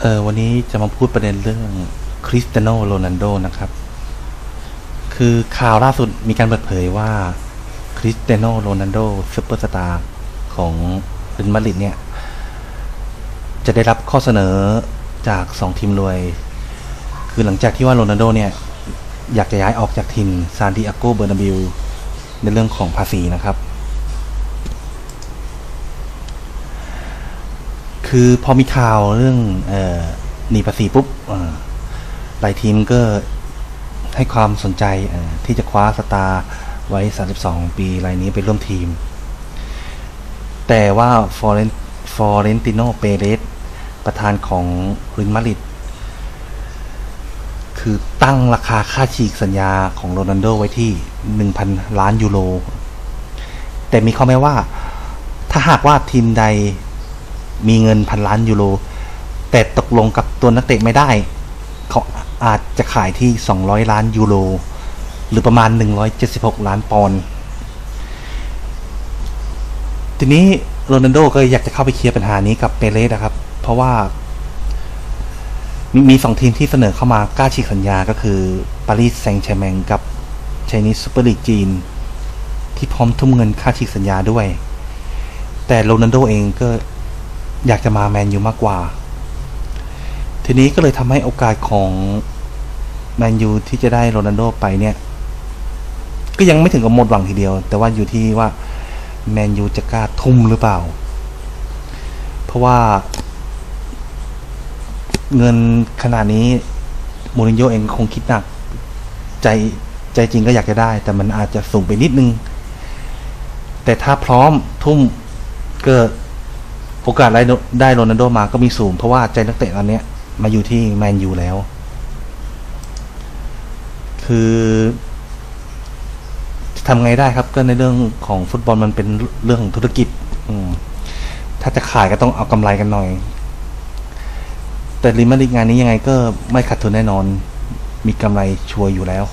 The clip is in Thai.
เออวันนี้จะมาพูดประเด็นเรื่องคริสเตียโนโรนัลโดนะครับ คือข่าวล่าสุดมีการเปิดเผยว่าคริสเตียโนโรนัลโดซูเปอร์สตาร์ของเรอัลมาดริดเนี่ย จะได้รับข้อเสนอจากสองทีมรวย คือหลังจากที่ว่าโรนัลโดเนี่ย อยากจะย้ายออกจากทีมซานดิอาโกเบอร์นาบิลในเรื่องของภาษีนะครับ คือพอมีข่าวเรื่องหนีภาษีปุ๊บหลายทีมก็ให้ความสนใจที่จะคว้าสตาร์ไว้ 32 ปีรายนี้ไปร่วมทีม แต่ว่าฟอเรนฟอเรนติโนเปเรสประธานของรินมาริดคือตั้งราคาค่าฉีกสัญญาของโรนัลโดไว้ที่ 1,000 ล้านยูโร แต่มีข้อแม้ว่า ถ้าหากว่าทีมใด มีเงินพันล้านยูโรแต่ตกลงกับตัวนักเตะไม่ได้ เขาอาจจะขายที่ 200 ล้านยูโรหรือประมาณ 176 ล้านปอนด์ทีนี้โรนัลโดก็อยากจะเข้าไปเคลียร์ปัญหานี้กับเปเรสนะครับ เพราะว่า มีมีสองทีมที่เสนอเข้ามากล้าฉีกสัญญาก็คือปารีสแซงต์แชร์แมงกับไชนีสซูเปอร์ลีกจีน ที่พร้อมทุ่มเงินค่าฉีกสัญญาด้วย แต่โรนัลโดเองก็ อยากจะมาแมนยูมากกว่า ทีนี้ก็เลยทำให้โอกาสของแมนยูที่จะได้โรนัลโดไปเนี่ย ก็ยังไม่ถึงกับหมดหวังทีเดียว แต่ว่าอยู่ที่ว่าแมนยูจะกล้าทุ่มหรือเปล่า เพราะว่าเงินขนาดนี้มูรินโญ่เองคงคิดหนัก ใจใจจริงก็อยากจะได้ แต่มันอาจจะสูงไปนิดนึง แต่ถ้าพร้อมทุ่มก็ โอกาสได้ได้โรนัลโดมาก็มีสูง เพราะว่าใจนักเตะตอนนี้มาอยู่ที่แมนยูแล้ว คือทำไงได้ครับก็ในเรื่องของฟุตบอลมันเป็นเรื่องของธุรกิจถ้าจะขายก็ต้องเอากำไรกันหน่อย แต่ริมาริกงานนี้ยังไงก็ไม่ขาดทุนแน่นอน มีกำไรชัวร์อยู่แล้ว